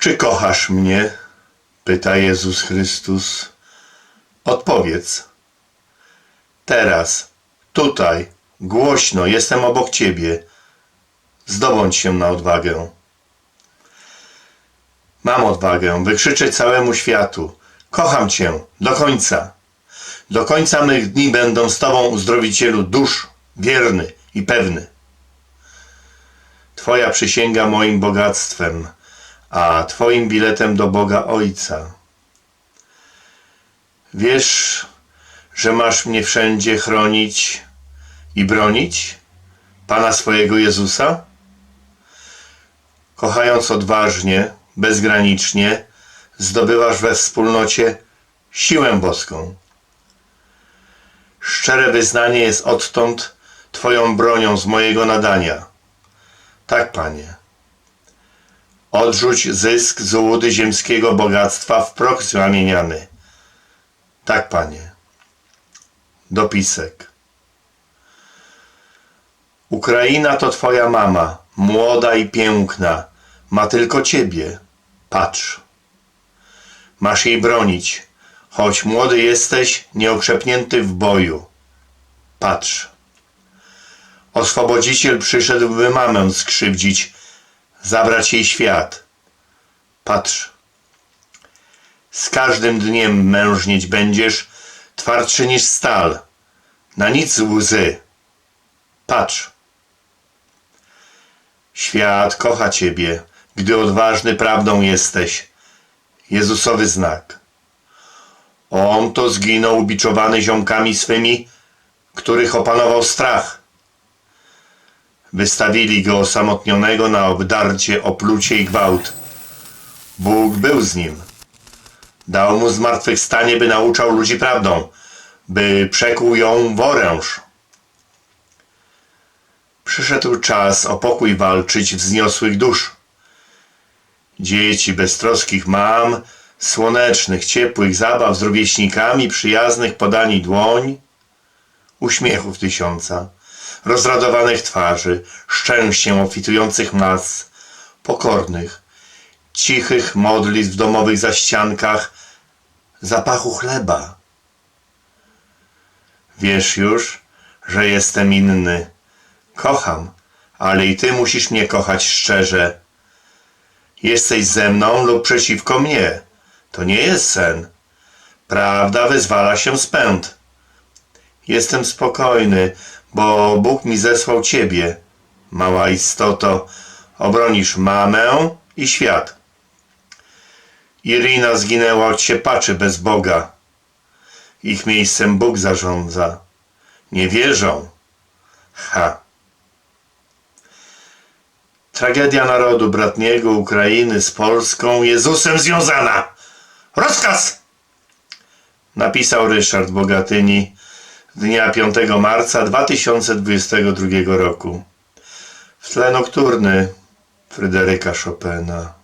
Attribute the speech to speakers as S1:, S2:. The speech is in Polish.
S1: Czy kochasz mnie? pyta Jezus Chrystus. Odpowiedz. Teraz, tutaj, głośno, jestem obok ciebie. Zdobądź się na odwagę. Mam odwagę wykrzyczeć całemu światu. Kocham cię do końca. Do końca mych dni będą z tobą uzdrowicielu dusz, wierny i pewny. Twoja przysięga moim bogactwem, a Twoim biletem do Boga Ojca. Wiesz, że masz mnie wszędzie chronić i bronić Pana swojego Jezusa? Kochając odważnie, bezgranicznie, zdobywasz we wspólnocie siłę boską. Szczere wyznanie jest odtąd Twoją bronią z mojego nadania. Tak, Panie. Odrzuć zysk z ułudy ziemskiego bogactwa w proch zamieniany. Tak, Panie. Dopisek. Ukraina to Twoja mama, młoda i piękna. Ma tylko Ciebie. Patrz. Masz jej bronić, choć młody jesteś, nieokrzepnięty w boju. Patrz. Oswobodziciel przyszedł, by mamę skrzywdzić, zabrać jej świat. Patrz. Z każdym dniem mężnieć będziesz, twardszy niż stal. Na nic łzy. Patrz. Świat kocha Ciebie, gdy odważny prawdą jesteś. Jezusowy znak. On to zginął ubiczowany ziomkami swymi, których opanował strach. Wystawili go osamotnionego na obdarcie, oplucie i gwałt. Bóg był z nim. Dał mu zmartwychwstanie, by nauczał ludzi prawdą, by przekuł ją w oręż. Przyszedł czas o pokój walczyć wzniosłych dusz. Dzieci beztroskich mam, słonecznych, ciepłych zabaw z rówieśnikami, przyjaznych podani dłoń, uśmiechów tysiąca, rozradowanych twarzy, szczęściem obfitujących mas, pokornych, cichych modlitw w domowych zaściankach, zapachu chleba. Wiesz już, że jestem inny. Kocham, ale i ty musisz mnie kochać szczerze. Jesteś ze mną lub przeciwko mnie. To nie jest sen. Prawda wyzwala się z pęd. Jestem spokojny, bo Bóg mi zesłał ciebie. Mała istoto, obronisz mamę i świat. Irina zginęła od siepaczy bez Boga. Ich miejscem Bóg zarządza. Nie wierzą. Ha. Tragedia narodu bratniego Ukrainy z Polską Jezusem związana. Rozkaz! Napisał Ryszard Bogatyni dnia 5 marca 2022 roku. W tle nokturny Fryderyka Chopina.